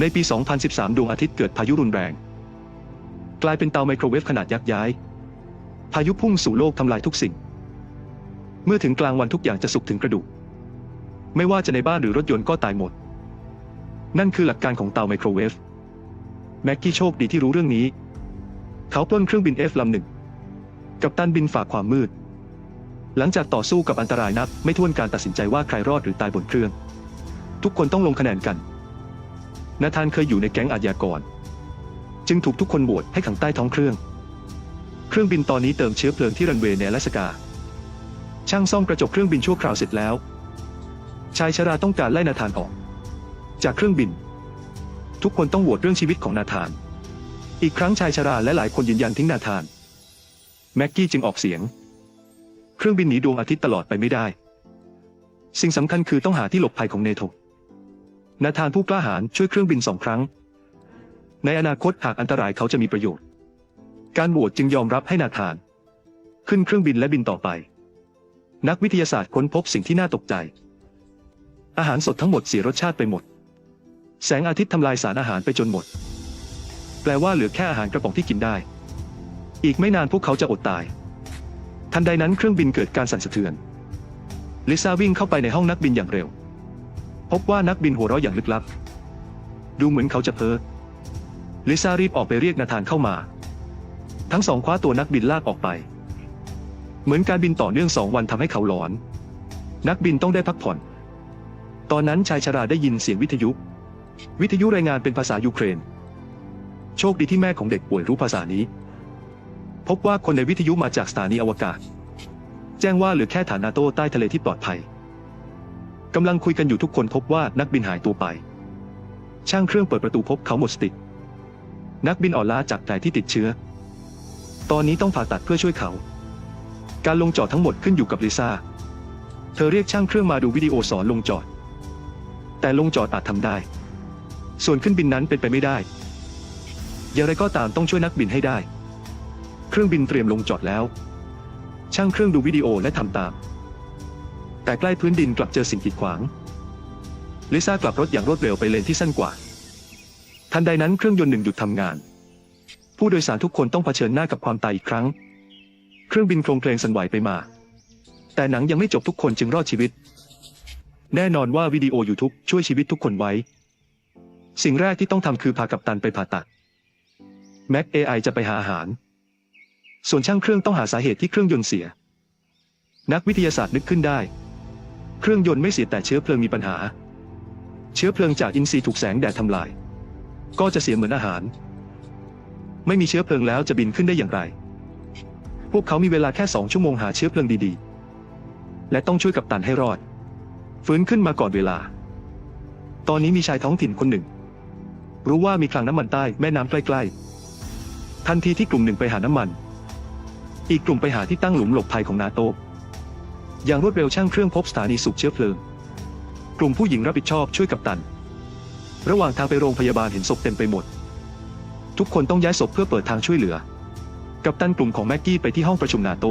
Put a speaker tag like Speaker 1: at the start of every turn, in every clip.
Speaker 1: ในปี 2013 ดวงอาทิตย์เกิดพายุรุนแรง กลายเป็นเตาไมโครเวฟขนาดยักษ์ย้าย พายุพุ่งสู่โลกทำลายทุกสิ่ง เมื่อถึงกลางวันทุกอย่างจะสุกถึงกระดูก ไม่ว่าจะในบ้านหรือรถยนต์ก็ตายหมด นั่นคือหลักการของเตาไมโครเวฟ แม็กกี้โชคดีที่รู้เรื่องนี้ เขาปล้นเครื่องบิน F ลำหนึ่ง กับตันบินฝ่าความมืด หลังจากต่อสู้กับอันตรายนับ ไม่ถ้วนการตัดสินใจว่าใครรอดหรือตายบนเครื่อง ทุกคนต้องลงคะแนนกัน นาธานเคยอยู่ในแก๊งอาชญากร จึงถูกทุกคนโหวตให้ขังใต้ท้องเครื่อง เครื่องบินตอนนี้เติมเชื้อเพลิงที่รันเวย์ในลาสกา ช่างซ่อมกระจกเครื่องบินชั่วคราวเสร็จแล้ว ชายชราต้องการไล่นาธานออก จากเครื่องบิน ทุกคนต้องโหวตเรื่องชีวิตของนาธาน อีกครั้งชายชราและหลายคนยืนยันทิ้งนาธาน แม็กกี้จึงออกเสียง เครื่องบินหนีดวงอาทิตย์ตลอดไปไม่ได้ สิ่งสำคัญคือต้องหาที่หลบภัยของเนโธ นาธานผู้กล้าหาญช่วยเครื่องบินสองครั้ง ในอนาคตหากอันตรายเขาจะมีประโยชน์ การโหวตจึงยอมรับให้นาธาน ขึ้นเครื่องบินและบินต่อไป นักวิทยาศาสตร์ค้นพบสิ่งที่น่าตกใจ อาหารสดทั้งหมดเสียรสชาติไปหมด แสงอาทิตย์ทำลายสารอาหารไปจนหมด แปลว่าเหลือแค่อาหารกระป๋องที่กินได้ อีกไม่นานพวกเขาจะอดตาย ทันใดนั้นเครื่องบินเกิดการสั่นสะเทือนลิซ่าวิ่งเข้าไปในห้องนักบินอย่างเร็ว พบว่านักบินหัวเราะอย่างลึกลับ ดูเหมือนเขาจะเพ้อลิซ่ารีบออกไปเรียกนาธานเข้ามา ทั้งสองคว้าตัวนักบินลากออกไป เหมือนการบินต่อเนื่องสองวันทำให้เขาหลอน นักบินต้องได้พักผ่อน ตอนนั้นชายชราได้ยินเสียงวิทยุ วิทยุรายงานเป็นภาษายูเครน โชคดีที่แม่ของเด็กป่วยรู้ภาษานี้ พบว่าคนในวิทยุมาจากสถานีอวกาศ แจ้งว่าเหลือแค่ฐานนาโต้ใต้ทะเลที่ปลอดภัย กำลังคุยกันอยู่ทุกคนพบว่านักบินหายตัวไป ช่างเครื่องเปิดประตูพบเขาหมดสตินักบินอ่อนล้าจากแผลที่ติดเชื้อ ตอนนี้ต้องผ่าตัดเพื่อช่วยเขา การลงจอดทั้งหมดขึ้นอยู่กับลิซ่า เธอเรียกช่างเครื่องมาดูวิดีโอสอนลงจอด แต่ลงจอดอาจทำได้ ส่วนขึ้นบินนั้นเป็นไปไม่ได้ อย่างไรก็ตามต้องช่วยนักบินให้ได้ เครื่องบินเตรียมลงจอดแล้ว ช่างเครื่องดูวิดีโอและทำตาม แต่ใกล้พื้นดินกลับเจอสิ่งกีดขวาง ลิซ่ากลับรถอย่างรวดเร็วไปเลนที่สั้นกว่า ทันใดนั้นเครื่องยนต์หนึ่งหยุดทำงาน ผู้โดยสารทุกคนต้องเผชิญหน้ากับความตายอีกครั้ง เครื่องบินโครงเพลงสั่นไหวไปมา แต่หนังยังไม่จบทุกคนจึงรอดชีวิต แน่นอนว่าวิดีโอ YouTube ช่วยชีวิตทุกคนไว้ สิ่งแรกที่ต้องทำคือพากัปตันไปผ่าตัดแม็ก AI จะไปหาอาหาร ส่วนช่างเครื่องต้องหาสาเหตุที่เครื่องยนต์เสีย นักวิทยาศาสตร์นึกขึ้นได้ เครื่องยนต์ไม่เสียแต่เชื้อเพลิงมีปัญหา เชื้อเพลิงจากอินทรีย์ถูกแสงแดดทำลาย ก็จะเสียเหมือนอาหาร ไม่มีเชื้อเพลิงแล้วจะบินขึ้นได้อย่างไร พวกเขามีเวลาแค่สองชั่วโมงหาเชื้อเพลิงดีๆ และต้องช่วยกัปตันให้รอด ฟื้นขึ้นมาก่อนเวลา ตอนนี้มีชายท้องถิ่นคนหนึ่ง รู้ว่ามีคลังน้ำมันใต้แม่น้ำใกล้ๆ ทันทีที่กลุ่มหนึ่งไปหาน้ำมัน อีกกลุ่มไปหาที่ตั้งหลุมหลบภัยของนาโต อย่างรวดเร็วช่างเครื่องพบสถานีสูบเชื้อเพลิง กลุ่มผู้หญิงรับผิดชอบช่วยกัปตัน ระหว่างทางไปโรงพยาบาลเห็นศพเต็มไปหมด ทุกคนต้องย้ายศพเพื่อเปิดทางช่วยเหลือ กัปตันกลุ่มของแม็กกี้ไปที่ห้องประชุมนาโต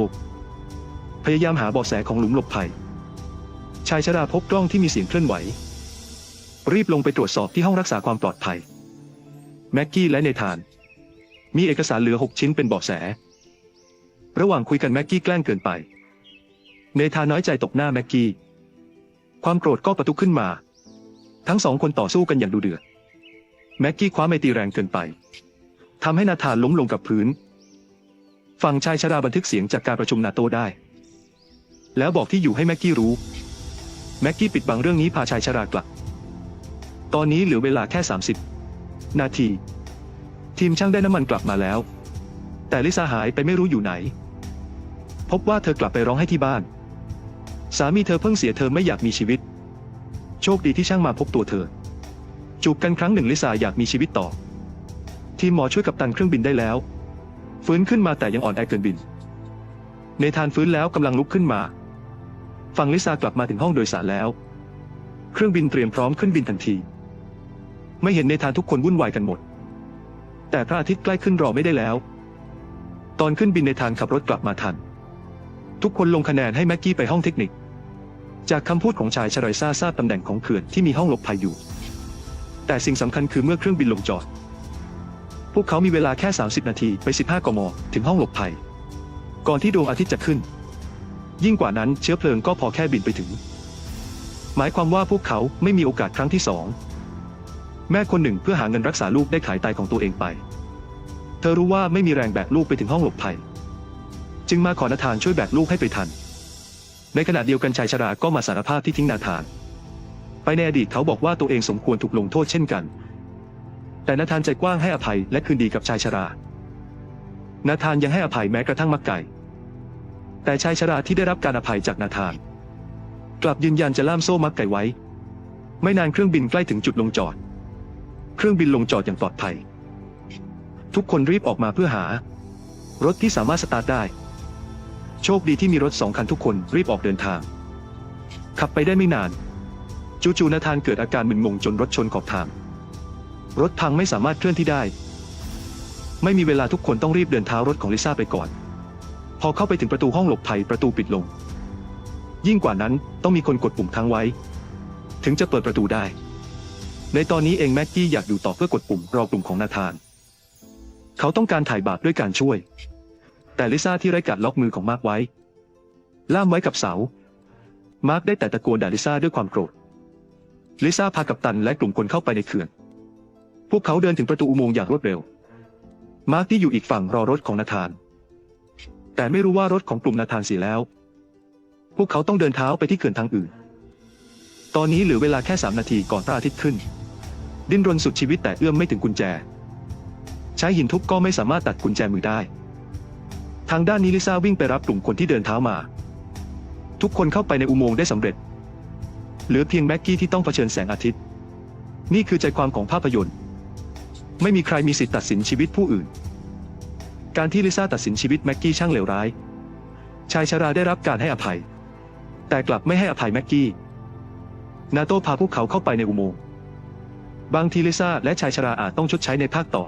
Speaker 1: พยายามหาเบาะแสของหลุมหลบภัย ชายชราพบกล้องที่มีเสียงเคลื่อนไหว รีบลงไปตรวจสอบที่ห้องรักษาความปลอดภัย แม็กกี้และเนธาน มีเอกสารเหลือ 6 ชิ้นเป็นเบาะแส ระหว่างคุยกันแม็กกี้แกล้งเกินไป เนธาน้อยใจตกหน้าแม็กกี้ ความโกรธก็ประทุขึ้นมา ทั้งสองคนต่อสู้กันอย่างดุเดือด แม็กกี้คว้าไม้ตีแรงเกินไป ทำให้นาธานล้มลงกับพื้น ฝั่งชายชราบันทึกเสียงจากการประชุมนาโตได้ แล้วบอกที่อยู่ให้แม็กกี้รู้ แม็กกี้ปิดบังเรื่องนี้พาชายชรากลับ ตอนนี้เหลือเวลาแค่ 30 นาที ทีมช่างได้น้ำมันกลับมาแล้ว แต่ลิซ่าหายไปไม่รู้อยู่ไหน พบว่าเธอกลับไปร้องให้ที่บ้าน สามีเธอเพิ่งเสียเธอไม่อยากมีชีวิต โชคดีที่ช่างมาพบตัวเธอ จูบกันครั้งหนึ่งลิซ่าอยากมีชีวิตต่อ ทีมหมอช่วยกับตันเครื่องบินได้แล้ว ฟื้นขึ้นมาแต่ยังอ่อนแอเกินบินเนธานฟื้นแล้วกำลังลุกขึ้นมา ฝั่งลิซ่ากลับมาถึงห้องโดยสารแล้ว เครื่องบินเตรียมพร้อมขึ้นบินทันที ไม่เห็นเนธานทุกคนวุ่นวายกันหมด แต่พระอาทิตย์ใกล้ขึ้นรอไม่ได้แล้ว ตอนขึ้นบินเนธานขับรถกลับมาทัน ทุกคนลงคะแนนให้แม็กกี้ไปห้องเทคนิค จากคำพูดของชายชรายซาทราบตำแหน่งของเขื่อนที่มีห้องหลบภัยอยู่ แต่สิ่งสำคัญคือเมื่อเครื่องบินลงจอด พวกเขามีเวลาแค่ 30 นาทีไป 15 กม ถึงห้องหลบภัย ก่อนที่ดวงอาทิตย์จะขึ้น ยิ่งกว่านั้นเชื้อเพลิงก็พอแค่บินไปถึง หมายความว่าพวกเขาไม่มีโอกาสครั้งที่สองแม่คนหนึ่งเพื่อหาเงินรักษาลูกได้ขายไตของตัวเองไป เธอรู้ว่าไม่มีแรงแบกลูกไปถึงห้องหลบภัย จึงมาขอนาธานช่วยแบกลูกให้ไปทัน ในขณะเดียวกันชายชราก็มาสารภาพที่ทิ้งนาธาน ไปในอดีตเขาบอกว่าตัวเองสมควรถูกลงโทษเช่นกัน แต่นาธานใจกว้างให้อภัยและคืนดีกับชายชรา นาธานยังให้อภัยแม้กระทั่งมักไก่ แต่ชายชราที่ได้รับการอภัยจากนาธาน กลับยืนยันจะล่ามโซ่มักไก่ไว้ ไม่นานเครื่องบินใกล้ถึงจุดลงจอด เครื่องบินลงจอดอย่างปลอดภัย ทุกคนรีบออกมาเพื่อหารถที่สามารถสตาร์ทได้ โชคดีที่มีรถสองคันทุกคนรีบออกเดินทาง ขับไปได้ไม่นาน จู่ๆนาธานเกิดอาการมึนงงจนรถชนขอบทาง รถพังไม่สามารถเคลื่อนที่ได้ ไม่มีเวลาทุกคนต้องรีบเดินเท้ารถของลิซ่าไปก่อน พอเข้าไปถึงประตูห้องหลบภัยประตูปิดลง ยิ่งกว่านั้นต้องมีคนกดปุ่มค้างไว้ ถึงจะเปิดประตูได้ ในตอนนี้เองแม็กกี้อยากอยู่ต่อเพื่อกดปุ่มรอกลุ่มของนาธาน เขาต้องการถ่ายบาปด้วยการช่วย แต่ลิซ่าที่ไร้การล็อกมือของมาร์กไว้ ล่ามไว้กับเสา มาร์กได้แต่ตะโกนด่าลิซ่าด้วยความโกรธ ลิซ่าพากับตันและกลุ่มคนเข้าไปในเขื่อน พวกเขาเดินถึงประตูอุโมงค์อย่างรวดเร็ว มาร์กที่อยู่อีกฝั่งรอรถของนาธาน แต่ไม่รู้ว่ารถของกลุ่มนาธานเสียแล้ว พวกเขาต้องเดินเท้าไปที่เขื่อนทางอื่น ตอนนี้เหลือเวลาแค่สามนาทีก่อนพระอาทิตย์ขึ้น ดิ้นรนสุดชีวิตแต่เอื้อมไม่ถึงกุญแจ ใช้หินทุบก็ไม่สามารถตัดกุญแจมือได้ ทางด้านนี้ลิซ่าวิ่งไปรับกลุ่มคนที่เดินเท้ามา ทุกคนเข้าไปในอุโมงค์ได้สำเร็จ เหลือเพียงแม็กกี้ที่ต้องเผชิญแสงอาทิตย์ นี่คือใจความของภาพยนตร์ ไม่มีใครมีสิทธิ์ตัดสินชีวิตผู้อื่น การที่ลิซ่าตัดสินชีวิตแม็กกี้ช่างเลวร้าย ชายชราได้รับการให้อภัย แต่กลับไม่ให้อภัยแม็กกี้ นาโต้พาพวกเขาเข้าไปในอุโมงค์ บางทีลิซ่าและชายชราอาจต้องชดใช้ในภาคต่อ